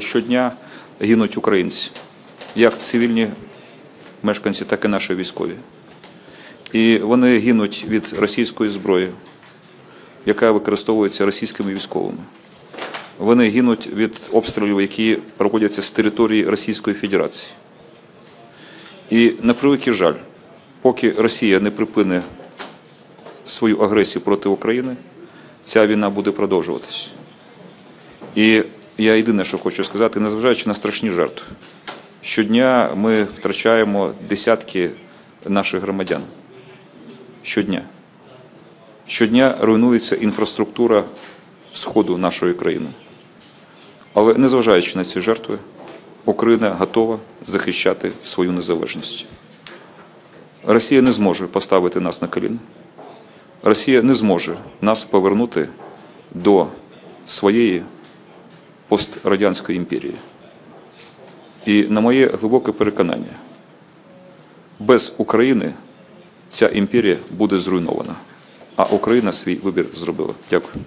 Щодня гинуть українці, як цивільні мешканці, так і наші військові. І вони гинуть від російської зброї, яка використовується російськими військовими. Вони гинуть від обстрілів, які проводяться з території Російської Федерації. І на превеликий жаль, поки Росія не припине свою агресію проти України, ця війна буде продовжуватись. І я єдине, що хочу сказати, незважаючи на страшні жертви, щодня ми втрачаємо десятки наших громадян. Щодня. Щодня руйнується інфраструктура сходу нашої країни. Але незважаючи на ці жертви, Україна готова захищати свою незалежність. Росія не зможе поставити нас на коліна. Росія не зможе нас повернути до своєї пострадянської імперії. І на моє глибоке переконання, без України ця імперія буде зруйнована, а Україна свій вибір зробила. Дякую.